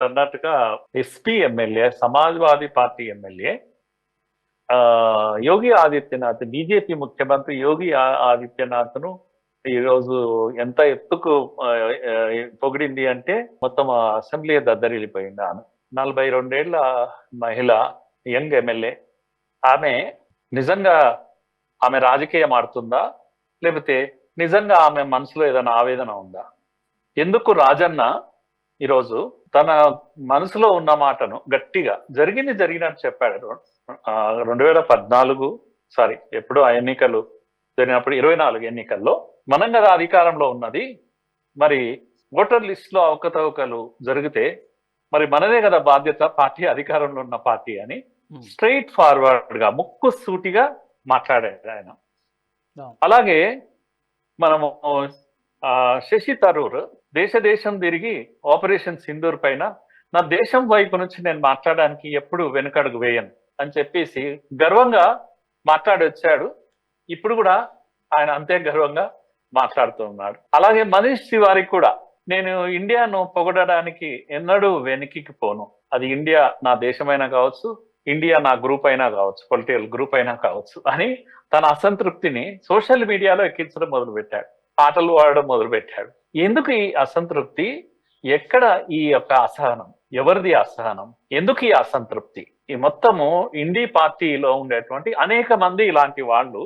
Karnataka SP MLA Samajwadi Party MLA ఆ, Yogi Adityanath BJP ముఖ్యమంత్రి యోగి ఆదిత్యనాథ్ను ఈరోజు ఎంత ఎత్తుకు పొగిడింది అంటే మొత్తం అసెంబ్లీ దద్దరిల్లిపోయింది ఆమె. నలభై రెండేళ్ళ మహిళ యంగ్ ఎమ్మెల్యే. ఆమె నిజంగా ఆమె రాజకీయం ఆడుతుందా? లేకపోతే నిజంగా ఆమె మనసులో ఏదైనా ఆవేదన ఉందా? ఎందుకు రాజన్న ఈరోజు తన మనసులో ఉన్న మాటను గట్టిగా జరిగింది జరిగినట్టు చెప్పాడు రెండు వేల పద్నాలుగు సారీ ఎప్పుడు ఆ ఎన్నికలు జరిగినప్పుడు ఇరవై నాలుగు ఎన్నికల్లో మనం కదా అధికారంలో ఉన్నది మరి ఓటర్ లిస్ట్లో అవకతవకలు జరిగితే మరి మనదే కదా బాధ్యత పార్టీ అధికారంలో ఉన్న పార్టీ అని Hmm. స్ట్రైట్ ఫార్వర్డ్గా ముక్కు సూటిగా మాట్లాడారు ఆయన Yeah. అలాగే మనము శశి తరూర్ దేశ దేశం తిరిగి ఆపరేషన్ సింధూర్ పైన నా దేశం వైపు నుంచి నేను మాట్లాడడానికి ఎప్పుడు వెనుకడుగు వేయను అని చెప్పేసి గర్వంగా మాట్లాడి వచ్చాడు ఇప్పుడు కూడా ఆయన అంతే గర్వంగా మాట్లాడుతూ ఉన్నాడు. అలాగే మనీష్ తివారి కూడా నేను ఇండియాను పొగడడానికి ఎన్నడూ వెనక్కి పోను. అది ఇండియా నా దేశమైనా కావచ్చు ఇండియా నా గ్రూప్ అయినా కావచ్చు పొలిటికల్ గ్రూప్ అయినా కావచ్చు అని తన అసంతృప్తిని సోషల్ మీడియాలో ఎక్కించడం మొదలు పెట్టాడు పాటలు పాడడం మొదలుపెట్టాడు. ఎందుకు ఈ అసంతృప్తి? ఎక్కడ ఈ యొక్క అసహనం? ఎవరిది అసహనం? ఎందుకు ఈ అసంతృప్తి? ఈ మొత్తము ఇండి పార్టీలో ఉండేటువంటి అనేక మంది ఇలాంటి వాళ్ళు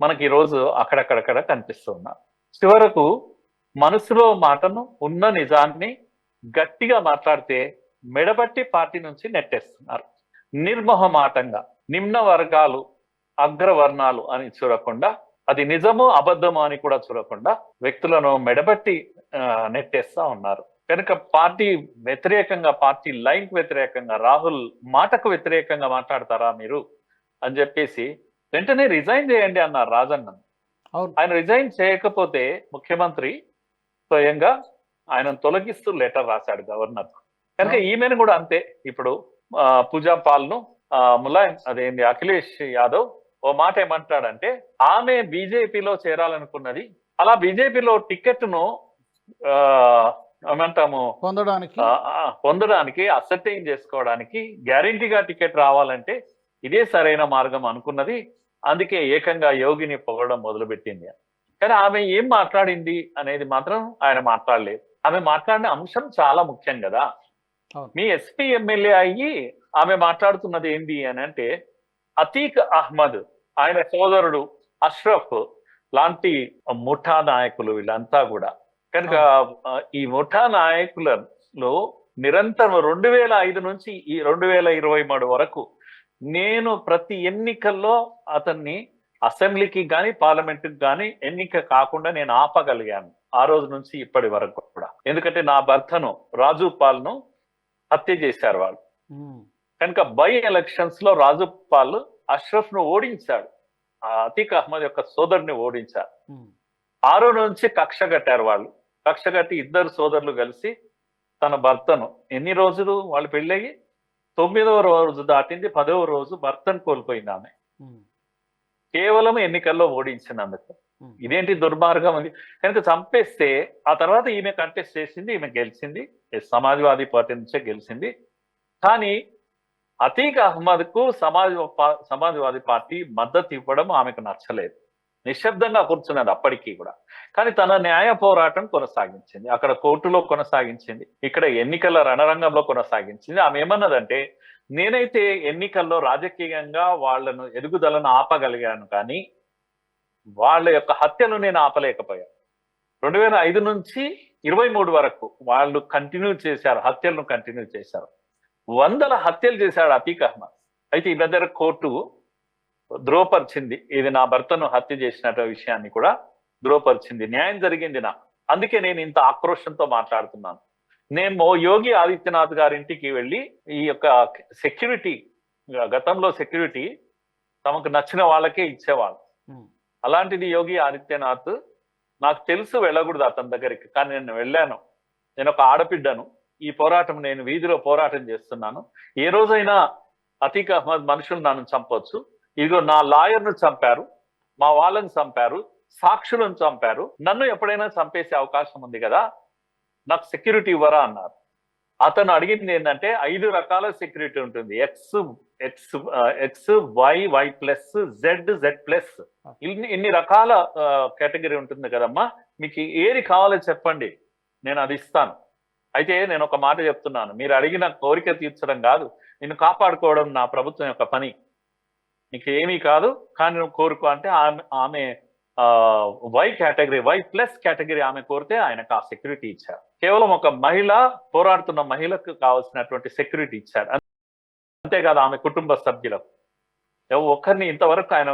మనకి ఈరోజు అక్కడక్కడక్కడ కనిపిస్తున్నారు చివరకు మనసులో మాటను ఉన్న నిజాన్ని గట్టిగా మాట్లాడితే మెడబట్టి పార్టీ నుంచి నెట్టేస్తున్నారు. నిర్మోహమాటంగా నిమ్న వర్గాలు అగ్రవర్ణాలు అని చూడకుండా అది నిజము అబద్ధము అని కూడా చూడకుండా వ్యక్తులను మెడబట్టి నెట్టేస్తా ఉన్నారు. కనుక పార్టీ వ్యతిరేకంగా పార్టీ లైన్ వ్యతిరేకంగా రాహుల్ మాటకు వ్యతిరేకంగా మాట్లాడతారా మీరు? అని చెప్పేసి వెంటనే రిజైన్ చేయండి అన్నారు రాజన్న ఆయన రిజైన్ చేయకపోతే ముఖ్యమంత్రి స్వయంగా ఆయన తొలగిస్తూ లెటర్ రాశాడు గవర్నర్. కనుక ఈమెను కూడా అంతే. ఇప్పుడు పూజా పాల్ను ఆ, ములాయం అదేంటి అఖిలేష్ యాదవ్ ఓ మాట ఏమంటాడంటే ఆమె బీజేపీలో చేరాలనుకున్నది అలా బీజేపీలో టికెట్ను ఆ, ఏమంటాము పొందడానికి? పొందడానికి అసర్టైన్ చేసుకోవడానికి గ్యారంటీగా టికెట్ రావాలంటే ఇదే సరైన మార్గం అనుకున్నది. అందుకే ఏకంగా యోగిని పొగడం మొదలుపెట్టింది. కానీ ఆమె ఏం మాట్లాడింది అనేది మాత్రం ఆయన మాట్లాడలేదు. ఆమె మాట్లాడిన అంశం చాలా ముఖ్యం కదా. మీ ఎస్పీ ఎమ్మెల్యే అయ్యి ఆమె మాట్లాడుతున్నది ఏంటి అని అంటే అతీక్ అహ్మద్ ఆయన సోదరుడు అష్రఫ్ లాంటి ముఠా నాయకులు వీళ్ళంతా కూడా. కనుక ఈ ముఠా నాయకులలో నిరంతరం రెండు వేల ఐదు నుంచి ఈ రెండు వేల ఇరవై మూడు వరకు నేను ప్రతి ఎన్నికల్లో అతన్ని అసెంబ్లీకి కానీ పార్లమెంట్కి కానీ ఎన్నిక కాకుండా నేను ఆపగలిగాను ఆ రోజు నుంచి ఇప్పటి వరకు కూడా. ఎందుకంటే నా భర్తను రాజు పాల్ను హత్య చేశారు వాళ్ళు. కనుక బై ఎలక్షన్స్లో రాజు పాల్ అష్రఫ్ను ఓడించాడు. ఆ అతీక్ అహ్మద్ యొక్క సోదరుని ఓడించారు. ఆరో నుంచి కక్ష కట్టారు వాళ్ళు. కక్ష కట్టి ఇద్దరు సోదరులు కలిసి తన భర్తను ఎన్ని రోజులు వాళ్ళు పెళ్ళయి తొమ్మిదవ రోజు దాటింది పదవ రోజు భర్తను కోల్పోయింది ఆమె. కేవలం ఎన్నికల్లో ఓడించినందుకు. ఇదేంటి దుర్మార్గం ఉంది కనుక చంపేస్తే ఆ తర్వాత ఈమె కంటెస్ట్ చేసింది ఈమె గెలిచింది సమాజ్వాదీ పార్టీ నుంచే గెలిచింది. కానీ అతీక్ అహ్మద్కు సమాజ్ సమాజ్వాదీ పార్టీ మద్దతు ఇవ్వడం ఆమెకు నచ్చలేదు. నిశ్శబ్దంగా కూర్చున్నది అప్పటికీ కూడా. కానీ తన న్యాయ పోరాటం కొనసాగించింది. అక్కడ కోర్టులో కొనసాగించింది. ఇక్కడ ఎన్నికల రణరంగంలో కొనసాగించింది. ఆమె ఏమన్నదంటే నేనైతే ఎన్నికల్లో రాజకీయంగా వాళ్ళను ఎదుగుదలను ఆపగలిగాను కానీ వాళ్ళ యొక్క హత్యలు నేను ఆపలేకపోయాను. రెండు వేల ఐదు నుంచి ఇరవై మూడు వరకు వాళ్ళు కంటిన్యూ చేశారు. హత్యలను కంటిన్యూ చేశారు. వందల హత్యలు చేశాడు అతీక్ అహ్మద్. అయితే ఈ దగ్గర కోర్టు ధ్రువపరిచింది. ఇది నా భర్తను హత్య చేసిన విషయాన్ని కూడా ధ్రువపరిచింది. న్యాయం జరిగింది నాకు అందుకే నేను ఇంత ఆక్రోషంతో మాట్లాడుతున్నాను. నేను యోగి ఆదిత్యనాథ్ గారింటికి వెళ్ళి ఈ యొక్క సెక్యూరిటీ గతంలో సెక్యూరిటీ తమకు నచ్చిన వాళ్ళకే ఇచ్చేవాళ్ళు. అలాంటిది యోగి ఆదిత్యనాథ్ నాకు తెలుసు వెళ్ళకూడదు అతని దగ్గరికి. కానీ నేను వెళ్ళాను. నేను ఒక ఆడపిడ్డను. ఈ పోరాటం నేను వీధిలో పోరాటం చేస్తున్నాను. ఏ రోజైనా అతీక్ అహ్మద్ మనుషులు నన్ను చంపొచ్చు. ఇదిగో నా లాయర్ను చంపారు మా వాళ్ళని చంపారు సాక్షులను చంపారు. నన్ను ఎప్పుడైనా చంపేసే అవకాశం ఉంది కదా? నాకు సెక్యూరిటీ ఇవ్వరా అన్నారు. అతను అడిగింది ఏంటంటే ఐదు రకాల సెక్యూరిటీ ఉంటుంది. X X X Y Y plus Z Z plus. ఇన్ని ఇన్ని రకాల కేటగిరీ ఉంటుంది కదమ్మా. మీకు ఏది కావాలో చెప్పండి. నేను అది ఇస్తాను. అయితే నేను ఒక మాట చెప్తున్నాను. మీరు అడిగిన కోరిక తీర్చడం కాదు. నిన్ను కాపాడుకోవడం నా ప్రభుత్వం యొక్క పని. నీకు ఏమీ కాదు కానీ నువ్వు కోరుకో అంటే ఆమె ఆమె Y category Y plus category ఆమె కోరితే ఆయనకు ఆ సెక్యూరిటీ ఇచ్చారు. కేవలం ఒక మహిళ పోరాడుతున్న మహిళకు కావాల్సినటువంటి సెక్యూరిటీ ఇచ్చారు. అంతేకాదు ఆమె కుటుంబ సభ్యులకు. ఒక్కరిని ఇంతవరకు ఆయన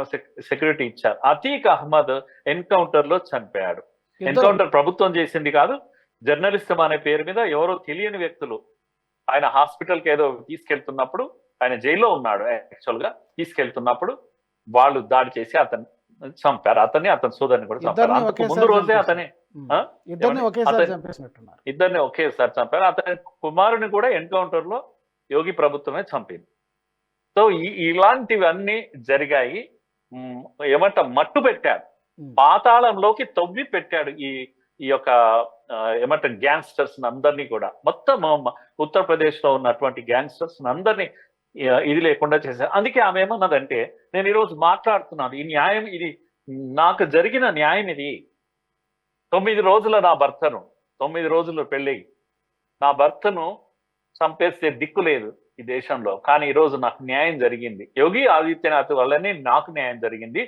సెక్యూరిటీ ఇచ్చారు. అతీక్ అహ్మద్ ఎన్కౌంటర్లో చనిపోయాడు ఎన్కౌంటర్ ప్రభుత్వం చేసింది కాదు జర్నలిస్టం అనే పేరు మీద ఎవరో తెలియని వ్యక్తులు ఆయన హాస్పిటల్కి ఏదో తీసుకెళ్తున్నప్పుడు ఆయన జైల్లో ఉన్నాడు యాక్చువల్గా తీసుకెళ్తున్నప్పుడు వాళ్ళు దాడి చేసి అతన్ని చంపారు అతన్ని అతని సోదరిని కూడా చంపారు అంతకు ముందు రోజే. అతని? ఇద్దరిని? ఒకేసారి చంపారు అతని కుమారుని కూడా ఎన్కౌంటర్లో యోగి ప్రభుత్వమే చంపింది సో ఇలాంటివన్నీ జరిగాయి ఏమంట మట్టు పెట్టాడు. పాతాళంలోకి తవ్వి పెట్టాడు ఈ ఈ యొక్క ఆ, ఏమంటారు గ్యాంగ్స్టర్స్ అందరినీ కూడా మొత్తం ఉత్తరప్రదేశ్లో ఉత్తరప్రదేశ్లో ఉన్నటువంటి గ్యాంగ్స్టర్స్ అందరినీ ఇది లేకుండా చేశారు. అందుకే ఆమె ఏమన్నదంటే నేను ఈరోజు మాట్లాడుతున్నాను ఈ న్యాయం ఇది నాకు జరిగిన న్యాయం ఇది. తొమ్మిది రోజుల నా భర్తను తొమ్మిది రోజులు పెళ్ళి. నా భర్తను చంపేస్తే దిక్కు లేదు ఈ దేశంలో కానీ ఈ రోజు నాకు న్యాయం జరిగింది. యోగి ఆదిత్యనాథ్ వల్లనే నాకు న్యాయం జరిగింది.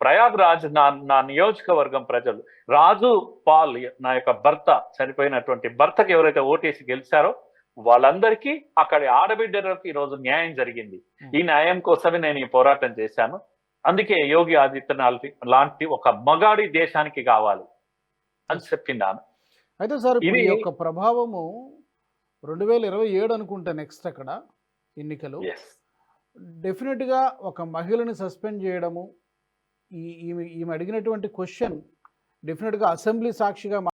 ప్రయాగ్ రాజ్ నా నా నియోజకవర్గం ప్రజలు. రాజు పాల్ నా యొక్క భర్త చనిపోయినటువంటి భర్తకి ఎవరైతే ఓటేసి గెలిచారో వాళ్ళందరికీ అక్కడి ఆడబిడ్డలకు ఈ రోజు న్యాయం జరిగింది. ఈ న్యాయం కోసమే నేను ఈ పోరాటం చేశాను. అందుకే యోగి ఆదిత్యనాథ్ లాంటి ఒక మగాడి దేశానికి కావాలి అని చెప్పింది ఆమె అయితే సార్ ఇది- యొక్క ప్రభావము రెండు వేల ఇరవై ఏడు అనుకుంటా నెక్స్ట్ అక్కడ ఎన్నికలు. డెఫినెట్గా ఒక మహిళని సస్పెండ్ చేయడము ఈ ఈమె ఈమె అడిగినటువంటి క్వశ్చన్ డెఫినెట్గా అసెంబ్లీ సాక్షిగా